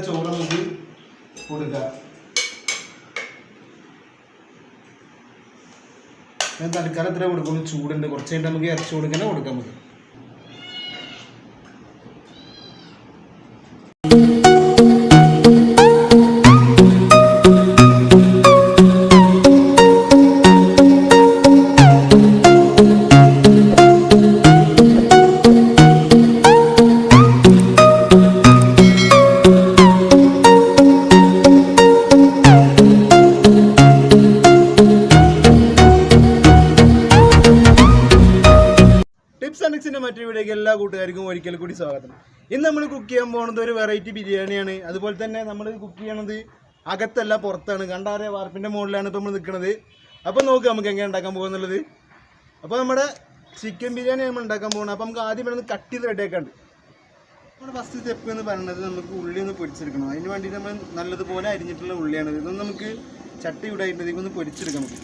ചോറ് നമുക്ക് കൊടുക്കാം. ഞാൻ തൽക്കാലം എത്ര കൊടുക്കുള്ളൂ. ചൂടുണ്ട്. കുറച്ച് കഴിഞ്ഞിട്ട് നമുക്ക് ഇറച്ചി കൊടുക്കണേ കൊടുക്കാൻ മതി ടിപ്സ് ആൻഡ് ടിക്സിന്റെ മറ്റൊരു വീഡിയോക്ക് എല്ലാ കൂട്ടുകാർക്കും ഒരിക്കൽ കൂടി സ്വാഗതം. ഇന്ന് നമ്മൾ കുക്ക് ചെയ്യാൻ പോകുന്നത് ഒരു വെറൈറ്റി ബിരിയാണിയാണ്. അതുപോലെ തന്നെ നമ്മൾ കുക്ക് ചെയ്യണത് അകത്തല്ല പുറത്താണ്. കണ്ടാറിയ വാർപ്പിന്റെ മുകളിലാണ് ഇപ്പോൾ നമ്മൾ നിൽക്കുന്നത് അപ്പോൾ നോക്കുക നമുക്ക് എങ്ങനെ ഉണ്ടാക്കാൻ പോകുന്നുള്ളത് അപ്പോൾ നമ്മുടെ ചിക്കൻ ബിരിയാണി നമ്മൾ ഉണ്ടാക്കാൻ പോകുന്നത്. അപ്പോൾ നമുക്ക് ആദ്യം വേണമെന്ന് കട്ട് ചെയ്ത് റെഡിയാക്കാണ്ട് നമ്മുടെ ഫസ്റ്റ് സ്റ്റെപ്പ് എന്ന് പറയുന്നത് നമുക്ക് ഉള്ളി ഒന്ന് പൊരിച്ചെടുക്കണം. അതിന് വേണ്ടിയിട്ട് നമ്മൾ നല്ലതുപോലെ അരിഞ്ഞിട്ടുള്ള ഉള്ളിയാണ് ഇതൊന്നും നമുക്ക് ചട്ടി ഇവിടെ ആയിട്ടുണ്ടെങ്കിൽ പൊരിച്ചെടുക്കാം നമുക്ക്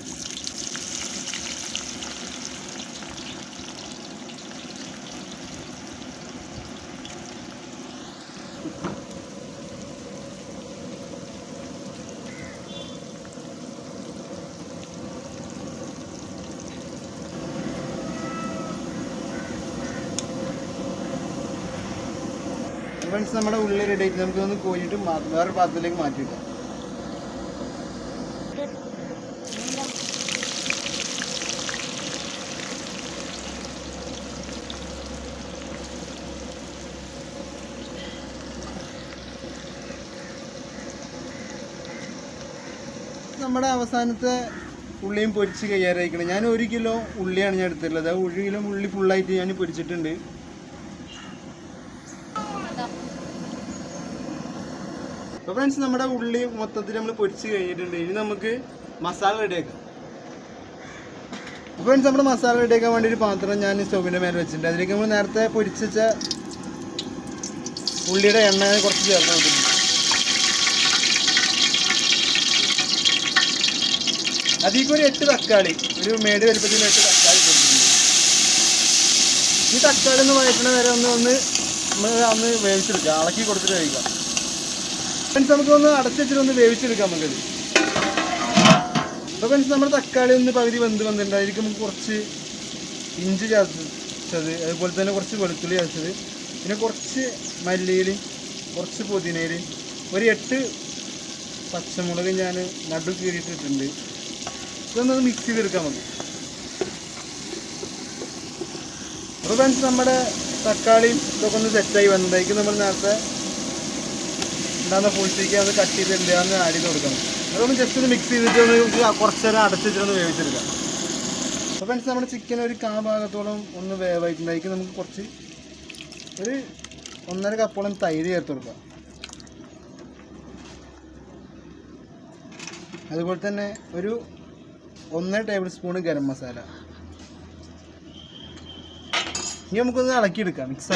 ഫ്രണ്ട്സ് നമ്മുടെ ഉള്ളിൽ റെഡി നമുക്ക് ഒന്ന് കോരിയിട്ട് വേറെ പാത്രത്തിലേക്ക് മാറ്റിയിടാം നമ്മുടെ അവസാനത്തെ ഉള്ളിയും പൊരിച്ച് കയ്യാറായിക്കണം ഞാൻ ഒരു കിലോ ഉള്ളിയാണ് ഞാൻ എടുത്തിട്ടുള്ളത്. ഒരു കിലോ ഉള്ളി ഫുള്ളായിട്ട് ഞാൻ പൊരിച്ചിട്ടുണ്ട്. അപ്പോൾ ഫ്രണ്ട്സ് നമ്മുടെ ഉള്ളി മൊത്തത്തിൽ നമ്മൾ പൊരിച്ച് കഴിഞ്ഞിട്ടുണ്ട്. ഇനി നമുക്ക് മസാല റെഡിയാക്കാം അപ്പോൾ ഫ്രണ്ട്സ് നമ്മുടെ മസാല റെഡിയാക്കാൻ വേണ്ടി ഒരു പാത്രം ഞാൻ സ്റ്റോവിന്റെ മേലെ വെച്ചിട്ടുണ്ട്. അതിലേക്ക് നമ്മൾ നേരത്തെ പൊരിച്ച് ഉള്ളിയുടെ എണ്ണ കുറച്ച് ചേർത്ത് നോക്കുന്നു അതിലേക്ക് ഒരു എട്ട് തക്കാളി ഒരു മേട് വലുപ്പത്തിൽ എട്ട് തക്കാളി കൊടുത്തിട്ടുണ്ട്. ഈ തക്കാളി ഒന്ന് വഴറ്റണ വരെ ഒന്ന് ഒന്ന് നമ്മൾ അന്ന് വേവിച്ചെടുക്കുക. അളക്കി കൊടുത്തിട്ട് കഴിക്കാം ഫ്രണ്ട്സ് നമുക്കൊന്ന് അടച്ചു വെച്ചിട്ട് ഒന്ന് വേവിച്ചെടുക്കാം നമുക്കത് അപ്പോൾ ഫ്രണ്ട്സ് നമ്മുടെ തക്കാളി ഒന്ന് പകുതി വെന്ത് വന്നിട്ടുണ്ട്. അതിലേക്ക് നമുക്ക് കുറച്ച് ഇഞ്ചി ചതച്ചത് അതുപോലെ തന്നെ കുറച്ച് വെളുത്തുള്ളി ചതച്ചത് പിന്നെ കുറച്ച് മല്ലിയിലും കുറച്ച് പുതിനയിലും ഒരു എട്ട് പച്ചമുളക് ഞാൻ നടു കീറിയിട്ടിട്ടുണ്ട്. ഇതൊന്ന് മിക്സ് ചെയ്തെടുക്കാം നമുക്ക്. അപ്പോൾ ഫ്രണ്ട്സ് നമ്മുടെ തക്കാളിയും ഇതൊക്കെ ഒന്ന് സെറ്റായി വന്നതായിരിക്കും നമ്മൾ നേരത്തെ ഉണ്ടാകുന്ന പുളിച്ചേക്ക് അത് കട്ട് ചെയ്ത് അതൊന്ന് ആഡ് ചെയ്ത് കൊടുക്കണം. അതൊന്ന് ജസ്റ്റ് ഒന്ന് മിക്സ് ചെയ്തിട്ട് ഒന്ന് കുറച്ചേരം കുറച്ച് നേരം അടച്ച് വേവിച്ചെടുക്കാം. അപ്പോൾ ഫ്രണ്ട്സ് നമ്മുടെ ചിക്കൻ ഒരു കാ ഭാഗത്തോളം ഒന്ന് വേവായിട്ടുണ്ടായിരിക്കും നമുക്ക് കുറച്ച് ഒരു ഒന്നര കപ്പോളം തൈര് ചേർത്ത് കൊടുക്കാം. അതുപോലെ തന്നെ ഒരു ഒന്നര ടേബിൾ സ്പൂൺ ഗരം മസാല. ഇനി നമുക്കൊന്ന് ഇളക്കിയെടുക്കാം മിക്സ്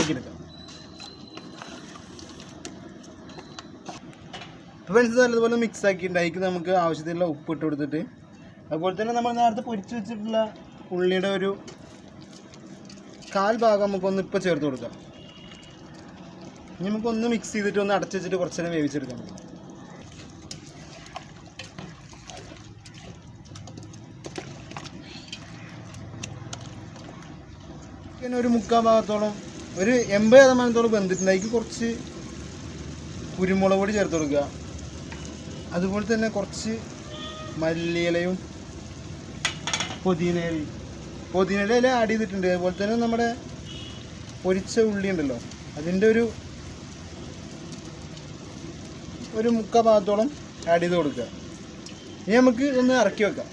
ആക്കിയെടുക്കാം ഫ്രണ്ട്സ് നല്ലതുപോലെ മിക്സ് ആക്കിയിട്ടുണ്ട്. അതിലേക്ക് നമുക്ക് ആവശ്യത്തിനുള്ള ഉപ്പ് ഇട്ട് കൊടുത്തിട്ട്. അതുപോലെ തന്നെ നമ്മൾ നേരത്തെ പൊരിച്ച് വെച്ചിട്ടുള്ള ഉള്ളിയുടെ ഒരു കാൽ ഭാഗം നമുക്കൊന്ന് ഇപ്പോൾ ചേർത്ത് കൊടുക്കാം. ഇനി നമുക്കൊന്ന് മിക്സ് ചെയ്തിട്ട് ഒന്ന് അടച്ച് വെച്ചിട്ട് കുറച്ച് നേരം വേവിച്ചെടുക്കാം. പിന്നെ ഒരു മുക്കാൽ ഭാഗത്തോളം ഒരു എൺപത് ശതമാനത്തോളം വെന്തിട്ടുണ്ട്. അതിക്ക് കുറച്ച് കുരുമുളക് പൊടി ചേർത്ത് കൊടുക്കുക. അതുപോലെ തന്നെ കുറച്ച് മല്ലിയിലയും പുതിനയിലയും പുതിനയില ആഡ് ചെയ്തിട്ടുണ്ട്. അതുപോലെ തന്നെ നമ്മുടെ പൊരിച്ച ഉള്ളി ഉണ്ടല്ലോ അതിന്റെ ഒരു ഒരു മുക്ക ഭാഗത്തോളം ആഡ് ചെയ്ത് കൊടുക്കുക. ഇനി നമുക്ക് ഒന്ന് ഇറക്കി വെക്കാം.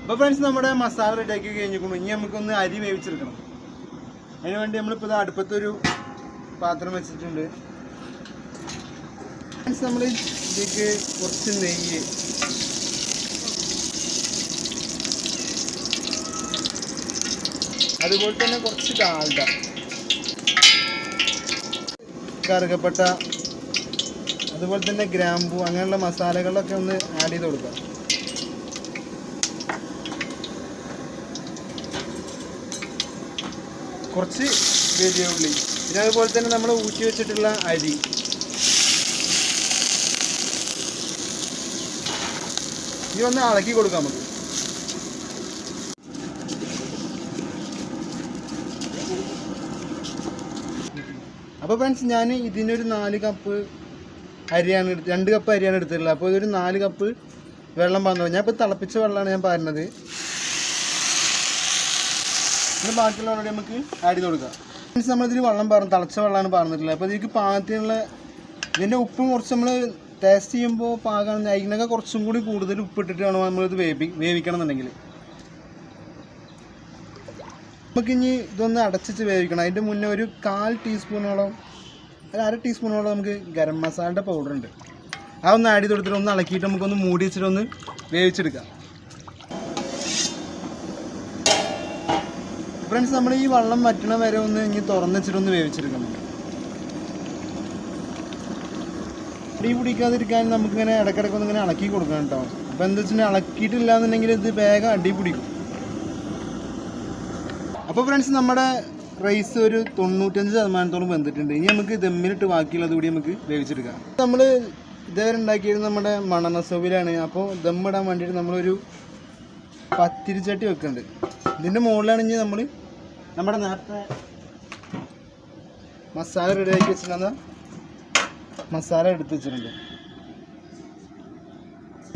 അപ്പോൾ ഫ്രണ്ട്സ് നമ്മുടെ മസാല റെഡിയാക്കി കഴിഞ്ഞിരിക്കുന്നു. ഇനി നമുക്കൊന്ന് അരി വേവിച്ചെടുക്കണം. അതിന് വേണ്ടി നമ്മളിപ്പോൾ ഇത് അടുപ്പത്തൊരു പാത്രം വെച്ചിട്ടുണ്ട്. ഫ്രണ്ട്സ് നമ്മൾ ഇതിലേക്ക് കുറച്ച് നെയ്യ്. അതുപോലെ തന്നെ കുറച്ച് കാൽഡ. കറുകപ്പെട്ട അതുപോലെ തന്നെ ഗ്രാമ്പു അങ്ങനെയുള്ള മസാലകളൊക്കെ ഒന്ന് ആഡ് ചെയ്ത് കൊടുക്കാം കുറച്ച് വലിയ ഉള്ളി. പിന്നെ അതുപോലെ തന്നെ നമ്മൾ ഊറ്റി വെച്ചിട്ടുള്ള അരി. ഇനി ഒന്ന് ഇളക്കി കൊടുക്കാം നമുക്ക്. അപ്പോൾ ഫ്രണ്ട്സ് ഞാൻ ഇതിനൊരു നാല് കപ്പ് അരിയാണ് രണ്ട് കപ്പ് അരിയാണ് എടുത്തിട്ടുള്ളത്. അപ്പോൾ ഇതൊരു നാല് കപ്പ് വെള്ളം പറഞ്ഞു ഞാൻ ഇപ്പോൾ തിളപ്പിച്ച വെള്ളമാണ് ഞാൻ പാരുന്നത്. പിന്നെ ബാക്കിയുള്ളവരോട് നമുക്ക് ആഡ് ചെയ്ത് കൊടുക്കാം. ഫ്രണ്ട്സ് നമ്മളിതിൽ വെള്ളം പറഞ്ഞു തിളച്ച വെള്ളമാണ് പറഞ്ഞിട്ടുള്ളത് അപ്പോൾ ഇതിലേക്ക് പാകത്തിനുള്ള ഇതിന്റെ ഉപ്പും കുറച്ച് നമ്മൾ ടേസ്റ്റ് ചെയ്യുമ്പോൾ പാകം അതിനൊക്കെ കുറച്ചും കൂടി കൂടുതൽ ഉപ്പിട്ടിട്ട് വേണം നമ്മളിത് വേവി വേവിക്കണം എന്നുണ്ടെങ്കിൽ നമുക്ക് ഇനി ഇതൊന്ന് അടച്ചിട്ട് വേവിക്കണം. അതിന്റെ മുന്നേ ഒരു കാൽ ടീസ്പൂണോളം ഒരു അര ടീസ്പൂണോളം നമുക്ക് ഗരം മസാലയുടെ പൗഡർ ഉണ്ട്. ആ ഒന്ന് ആഡ് ചെയ്ത് കൊടുത്തിട്ട് ഒന്ന് ഇളക്കിയിട്ട് നമുക്കൊന്ന് മൂടി വെച്ചിട്ട് ഒന്ന് വേവിച്ചെടുക്കാം. ഫ്രണ്ട്സ് നമ്മൾ ഈ വെള്ളം വറ്റണ വരെ ഒന്ന് ഇനി തുറന്ന് വെച്ചിട്ടൊന്ന് വേവിച്ചെടുക്കണം. അടി പിടിക്കാതിരിക്കാൻ നമുക്കിങ്ങനെ ഇടയ്ക്കിടയ്ക്ക് ഒന്നിങ്ങനെ ഇളക്കി കൊടുക്കണം കേട്ടോ. അപ്പോൾ എന്താ വെച്ചിട്ടുണ്ടെങ്കിൽ ഇളക്കിയിട്ടില്ല എന്നുണ്ടെങ്കിൽ ഇത് വേഗം അടി പിടിക്കും. അപ്പോൾ ഫ്രണ്ട്സ് നമ്മുടെ റൈസ് ഒരു തൊണ്ണൂറ്റഞ്ച് ശതമാനത്തോളം വെന്തിട്ടുണ്ട്. ഇനി നമുക്ക് ദമ്മിലിട്ട് ബാക്കിയുള്ളത് കൂടി നമുക്ക് വേവിച്ചെടുക്കാം. നമ്മൾ ഇതേവരെ ഉണ്ടാക്കിയത് നമ്മുടെ മണനസവിലാണ് അപ്പോൾ ദമ്മിടാൻ വേണ്ടിയിട്ട് നമ്മളൊരു പത്തിരിച്ചട്ടി വെക്കുന്നുണ്ട്. ഇതിന്റെ മുകളിലാണെങ്കിൽ നമ്മൾ നമ്മുടെ നേരത്തെ മസാല റെഡിയാക്കി വെച്ചിട്ടുണ്ടെന്ന മസാല എടുത്ത് വെച്ചിട്ടുണ്ട്.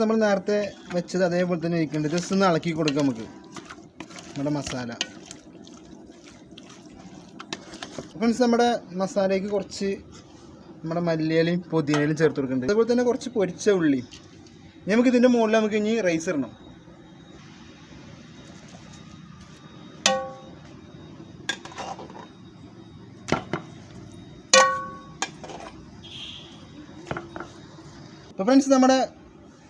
നമ്മൾ നേരത്തെ വെച്ചത് അതേപോലെ തന്നെ ഇരിക്കുന്നുണ്ട്. ജസ്റ്റ് ഒന്ന് ഇളക്കി കൊടുക്കാം നമുക്ക്. നമ്മുടെ മസാല. ഫ്രണ്ട്സ് നമ്മുടെ മസാലയ്ക്ക് കുറച്ച് നമ്മുടെ മല്ലിയിലും പുതിനയിലും ചേർത്ത് കൊടുക്കുന്നുണ്ട്. അതുപോലെ തന്നെ കുറച്ച് പൊരിച്ച ഉള്ളി. നമുക്ക് ഇതിന്റെ മുകളിൽ നമുക്ക് ഇനി റൈസ് ഇടണം. അപ്പോൾ ഫ്രണ്ട്സ് നമ്മുടെ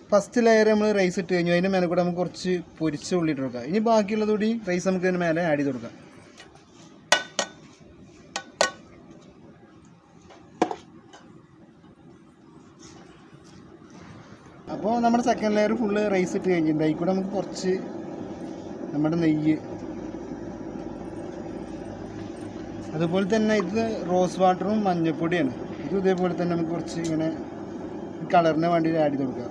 ഫസ്റ്റ് ലെയർ നമ്മൾ റൈസ് ഇട്ട് കഴിഞ്ഞു. അതിന്റെ മേലെ കൂടെ നമുക്ക് കുറച്ച് പൊരിച്ച ഉള്ളി ഇട്ട് കൊടുക്കാം. ഇനി ബാക്കിയുള്ളത് കൂടി റൈസ് നമുക്ക് ഇതിന് മേലെ ആഡ് ചെയ്ത് കൊടുക്കാം. അപ്പോൾ നമ്മുടെ സെക്കൻഡ് ലെയർ ഫുള്ള് റൈസ് ഇട്ട് കഴിഞ്ഞിട്ടുണ്ട്. അതിൽ കൂടെ നമുക്ക് കുറച്ച് നമ്മുടെ നെയ്യ്. അതുപോലെ തന്നെ ഇത് റോസ് വാട്ടറും മഞ്ഞൾപ്പൊടിയാണ് ഇത് ഇതേപോലെ തന്നെ നമുക്ക് കുറച്ച് ഇങ്ങനെ കളറിന് വേണ്ടി ആഡ് ചെയ്ത് കൊടുക്കുക.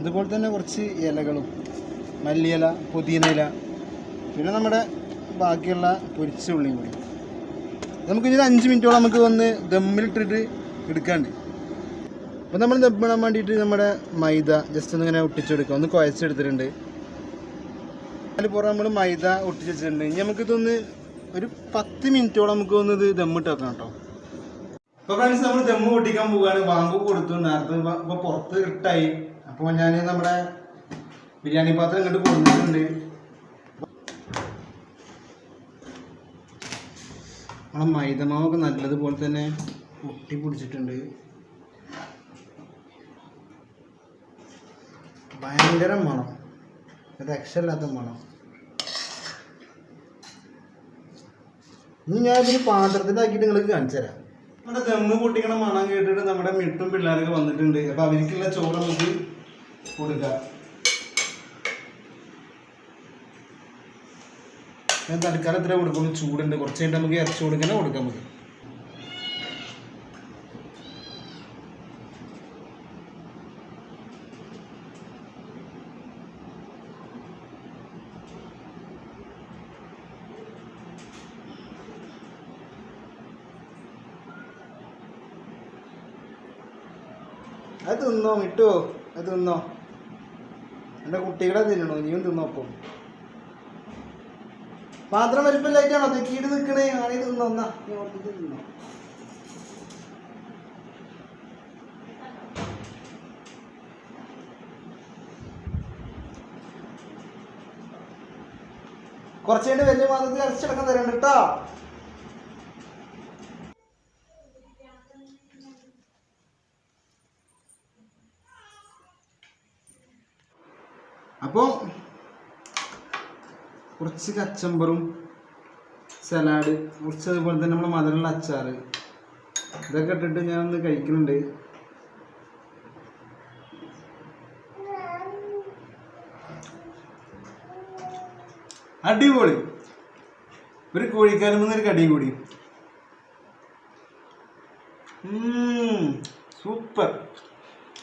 ഇതുപോലെ തന്നെ കുറച്ച് ഇലകളും മല്ലിയില പുതിന ഇല പിന്നെ നമ്മുടെ ബാക്കിയുള്ള പൊരിച്ച ഉള്ളിയും കൂടി. നമുക്ക് ഇനി അഞ്ച് മിനിറ്റോളം നമുക്ക് ഒന്ന് ദമ്മിലിട്ടിട്ട് എടുക്കാണ്ട്. അപ്പോൾ നമ്മൾ ദമ്മിടാൻ വേണ്ടിയിട്ട് നമ്മുടെ മൈദ ജസ്റ്റ് ഒന്ന് ഇങ്ങനെ ഒട്ടിച്ചെടുക്കുക ഒന്ന് കുഴച്ചെടുത്തിട്ടുണ്ട്. അതിൽ പുറം നമ്മൾ മൈദ ഒട്ടിച്ച് വെച്ചിട്ടുണ്ട്. ഇനി നമുക്കിതൊന്ന് ഒരു പത്ത് മിനിറ്റോളം നമുക്ക് ഒന്ന് ഇത് ദമ്മിട്ട് വെക്കണം കേട്ടോ. അപ്പോൾ ഫ്രണ്ട്സ് നമ്മൾ ദമ്മ് പൊട്ടിക്കാൻ പോവുകയാണ്. ബാങ്ക് കൊടുത്തു. നേരത്തെ ഇപ്പൊ പുറത്ത് ഇട്ടായി. അപ്പൊ ഞാൻ നമ്മുടെ ബിരിയാണി പാത്രം ഇങ്ങോട്ട് കൊടുത്തിട്ടുണ്ട് നമ്മളെ മൈദമാവൊക്കെ നല്ലതുപോലെ തന്നെ പൊട്ടി പിടിച്ചിട്ടുണ്ട്. ഭയങ്കര മണം. രക്ഷയില്ലാത്ത മണം. ഇനി ഞാൻ ഇതിന് പാത്രത്തിലാക്കിയിട്ട് നിങ്ങൾക്ക് കാണിച്ചു തരാം നമ്മുടെ ദമ്മ് പൊട്ടിക്കണ മണം കേട്ടിട്ട് നമ്മുടെ മിട്ടും പിള്ളേരൊക്കെ വന്നിട്ടുണ്ട്. അപ്പൊ അവർക്കുള്ള ചോറ് നമുക്ക് കൊടുക്കാം. ഞാൻ തൽക്കാലം എത്ര കൊടുക്കും ചൂടുണ്ട്. കുറച്ച് കഴിഞ്ഞിട്ട് നമുക്ക് ഇറച്ചി കൊടുക്കണേ കൊടുക്കാം നമുക്ക്. അത് തിന്നോ മിട്ടോ? അത് തിന്നോ. എന്റെ കുട്ടികളെ തിന്നണോ? നീയും തിന്നോപ്പോ പാത്രം വലിപ്പമില്ലായിട്ടാണോ തെക്കീട് നിൽക്കണേ ആണെങ്കിൽ തിന്നോ? എന്നാ? നീ ഓർത്തിട്ട് തിന്നോ. കുറച്ച് കഴിഞ്ഞ് വലിയ പാത്രത്തിൽ അരച്ചടക്കം തരണ്ട കേട്ടോ. അപ്പോൾ കുറച്ച് കച്ചമ്പറും സലാഡ് കുറച്ച് അതുപോലെ തന്നെ നമ്മുടെ മധുരമുള്ള അച്ചാർ ഇതൊക്കെ ഇട്ടിട്ട് ഞാൻ ഒന്ന് കഴിക്കുന്നുണ്ട്. അടിപൊളി. ഒരു കോഴിക്കാലം എന്നൊരു കടിയും കൂടി. സൂപ്പർ.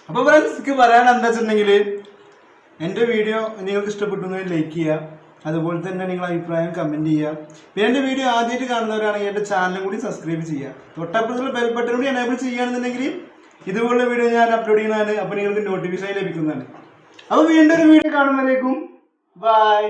അപ്പൊ ഫ്രണ്ട്സ് പറയാൻ എന്താ വെച്ചിട്ടുണ്ടെങ്കിൽ എന്റെ വീഡിയോ നിങ്ങൾക്ക് ഇഷ്ടപ്പെട്ടുണ്ടെങ്കിൽ ലൈക്ക് ചെയ്യുക. അതുപോലെ തന്നെ നിങ്ങൾ അഭിപ്രായം കമന്റ് ചെയ്യുക. പിന്നെ എന്റെ വീഡിയോ ആദ്യമായിട്ട് കാണുന്നവരാണെങ്കിൽ എന്റെ ചാനലും കൂടി സബ്സ്ക്രൈബ് ചെയ്യുക. തൊട്ടപ്പുറത്തുള്ള ബെൽ ബട്ടൺ കൂടി എനേബിൾ ചെയ്യുകയാണെന്നുണ്ടെങ്കിൽ ഇതുപോലുള്ള വീഡിയോ ഞാൻ അപ്ലോഡ് ചെയ്യുന്നതാണ്. അപ്പോൾ നിങ്ങൾക്ക് നോട്ടിഫിക്കേഷൻ ലഭിക്കുന്നതാണ്. അപ്പോൾ വീണ്ടും ഒരു വീഡിയോ കാണുമ്പോഴേക്കും ബൈ